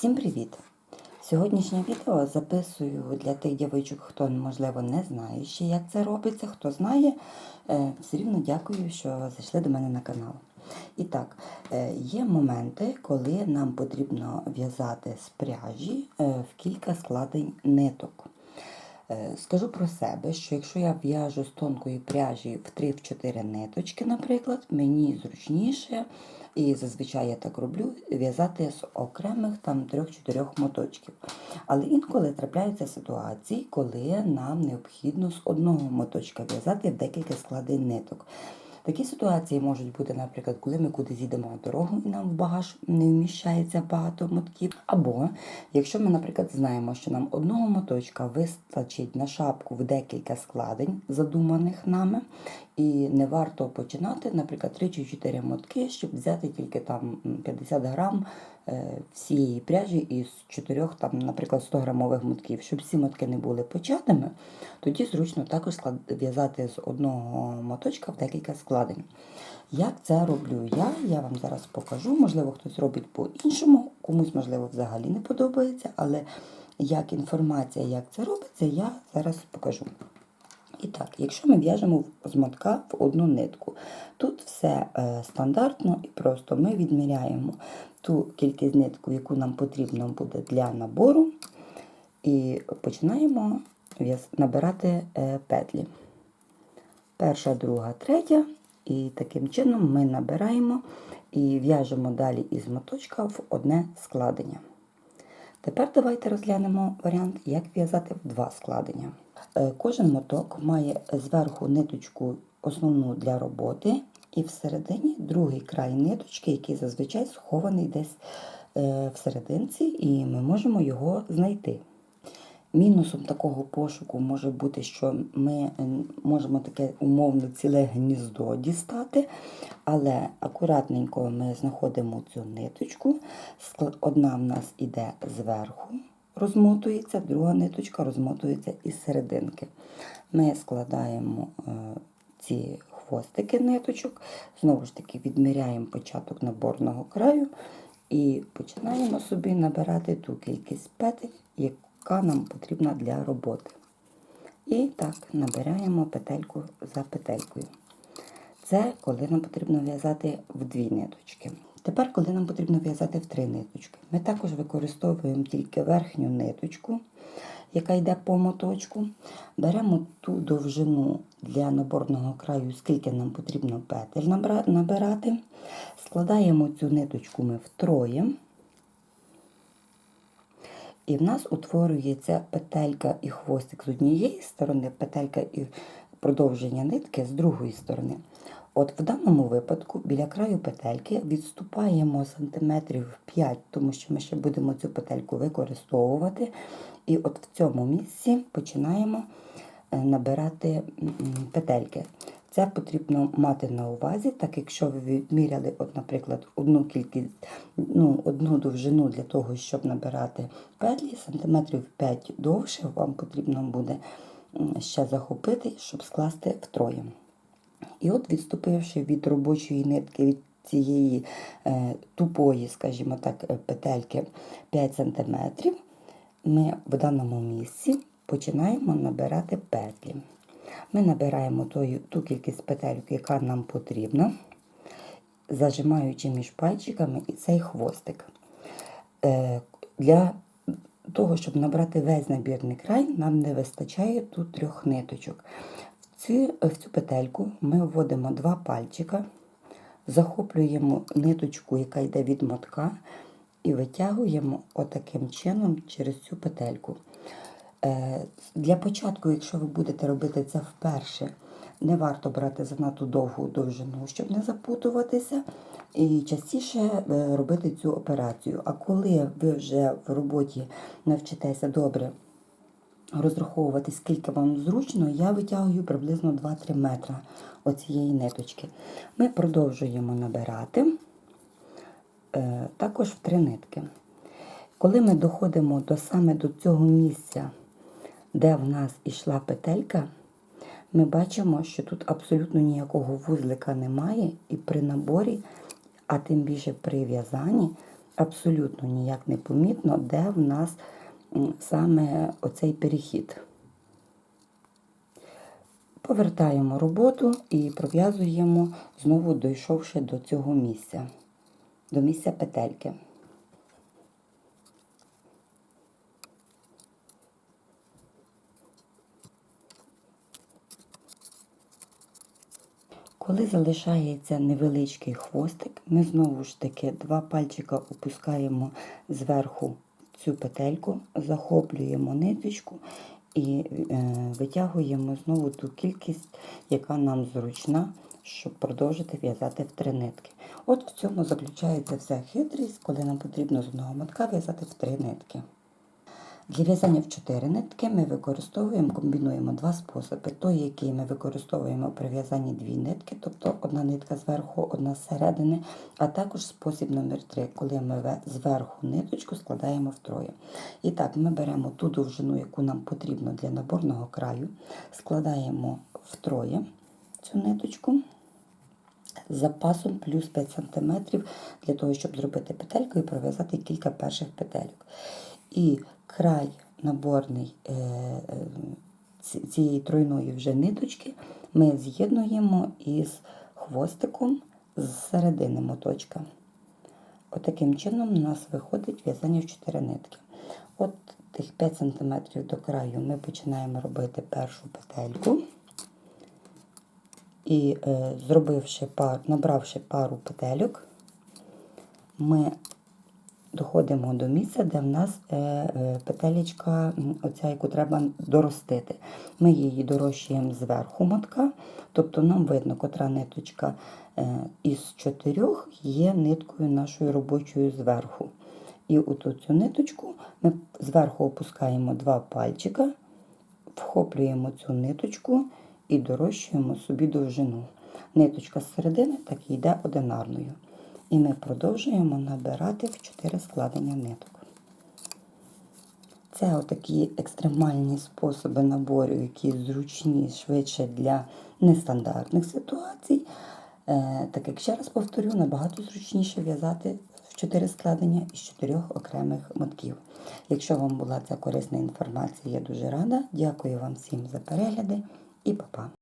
Всім привіт! Сьогоднішнє відео записую для тих дівчаток, хто, можливо, не знає ще, як це робиться. Хто знає, е, все рівно дякую, що зайшли до мене на канал. І так, е, є моменти, коли нам потрібно в'язати з пряжі е, в кілька складень ниток. Е, Скажу про себе, що якщо я в'яжу з тонкої пряжі в 3-4 ниточки, наприклад, мені зручніше, і зазвичай я так роблю, в'язати з окремих там 3-4 моточків. Але інколи трапляються ситуації, коли нам необхідно з одного моточка в'язати декілька складень ниток. Такі ситуації можуть бути, наприклад, коли ми кудись їдемо на дорогу і нам в багаж не вміщається багато мотків. Або якщо ми, наприклад, знаємо, що нам одного моточка вистачить на шапку в декілька складень, задуманих нами, і не варто починати, наприклад, 3 чи 4 мотки, щоб взяти тільки там 50 грам е, всієї пряжі із 4, там, наприклад, 100 грамових мотків, щоб всі мотки не були початими, тоді зручно також в'язати з одного моточка в декілька складень. Як це роблю я, я вам зараз покажу. Можливо, хтось робить по-іншому, комусь, можливо, взагалі не подобається, але як інформація, як це робиться, я зараз покажу. І так, якщо ми в'яжемо з мотка в одну нитку, тут все е, стандартно і просто ми відміряємо ту кількість нитку, яку нам потрібно буде для набору, і починаємо набирати е, петлі. Перша, друга, третя. І таким чином ми набираємо і в'яжемо далі із моточка в одне складення. Тепер давайте розглянемо варіант, як в'язати в два складення. Е, Кожен моток має зверху ниточку основну для роботи, і всередині другий край ниточки, який зазвичай схований десь е, всерединці, і ми можемо його знайти. Мінусом такого пошуку може бути, що ми е, можемо таке умовно ціле гніздо дістати, але акуратненько ми знаходимо цю ниточку. Одна в нас іде зверху, розмотується, друга ниточка розмотується із серединки. Ми складаємо е, ці хвостики ниточок, знову ж таки відміряємо початок наборного краю і починаємо собі набирати ту кількість петель, яка нам потрібна для роботи. І так набираємо петельку за петелькою. Це коли нам потрібно в'язати в дві ниточки. Тепер, коли нам потрібно в'язати в три ниточки, ми також використовуємо тільки верхню ниточку, яка йде по моточку. Беремо ту довжину для наборного краю, скільки нам потрібно петель набирати. Складаємо цю ниточку ми втроє. І в нас утворюється петелька і хвостик з однієї сторони, петелька і продовження нитки з другої сторони. От в даному випадку біля краю петельки відступаємо сантиметрів 5, тому що ми ще будемо цю петельку використовувати. І от в цьому місці починаємо е, набирати петельки. Це потрібно мати на увазі, так якщо ви відміряли, от, наприклад, одну кількість, ну, одну довжину для того, щоб набирати петлі, сантиметрів 5 довше, вам потрібно буде ще захопити, щоб скласти втроє. І от, відступивши від робочої нитки, від цієї е, тупої, скажімо так, е, петельки 5 см, ми в даному місці починаємо набирати петлі. Ми набираємо ту кількість петельок, яка нам потрібна, зажимаючи між пальчиками і цей хвостик. Е, Для того, щоб набрати весь набірний край, нам не вистачає тут трьох ниточок. В цю, в цю петельку ми вводимо два пальчика, захоплюємо ниточку, яка йде від мотка, і витягуємо отаким чином через цю петельку. Е, Для початку, якщо ви будете робити це вперше, не варто брати занадто довгу довжину, щоб не запутуватися, і частіше е, робити цю операцію. А коли ви вже в роботі навчитеся добре розраховувати, скільки вам зручно, я витягую приблизно 2-3 метри оцієї ниточки. Ми продовжуємо набирати е, також в три нитки. Коли ми доходимо до саме до цього місця, де в нас ішла петелька, ми бачимо, що тут абсолютно ніякого вузлика немає, і при наборі, а тим більше при в'язанні, абсолютно ніяк не помітно, де в нас саме оцей перехід. Повертаємо роботу і пров'язуємо, знову дійшовши до цього місця, до місця петельки. Коли залишається невеличкий хвостик, ми знову ж таки два пальчика опускаємо зверху цю петельку, захоплюємо ниточку і е, витягуємо знову ту кількість, яка нам зручна, щоб продовжити в'язати в три нитки. От в цьому заключається вся хитрість, коли нам потрібно з одного мотка в'язати в три нитки. Для в'язання в 4 нитки ми використовуємо, комбінуємо два способи. Той, який ми використовуємо при в'язанні дві нитки, тобто одна нитка зверху, одна зсередини, а також спосіб номер 3 коли ми зверху ниточку складаємо втроє. І так, ми беремо ту довжину, яку нам потрібно для наборного краю, складаємо втроє цю ниточку з запасом плюс 5 см для того, щоб зробити петельку і пров'язати кілька перших петельок. І край наборний е, е, ці- цієї тройної вже ниточки ми з'єднуємо із хвостиком з середини моточка. Отаким чином у нас виходить в'язання в 4 нитки. От тих 5 см до краю ми починаємо робити першу петельку. І е, зробивши пар, набравши пару петельок, ми доходимо до місця, де в нас е, е, петелечка, оця, яку треба доростити. Ми її дорощуємо зверху мотка, тобто нам видно, котра ниточка е, із чотирьох є ниткою нашою робочою зверху. І оту цю ниточку ми зверху опускаємо два пальчика, вхоплюємо цю ниточку і дорощуємо собі довжину. Ниточка з середини так і йде одинарною. І ми продовжуємо набирати в 4 складення ниток. Це отакі екстремальні способи набору, які зручні швидше для нестандартних ситуацій. Е, Так як ще раз повторю, набагато зручніше в'язати в 4 складення із 4 окремих мотків. Якщо вам була ця корисна інформація, я дуже рада. Дякую вам всім за перегляди і па-па!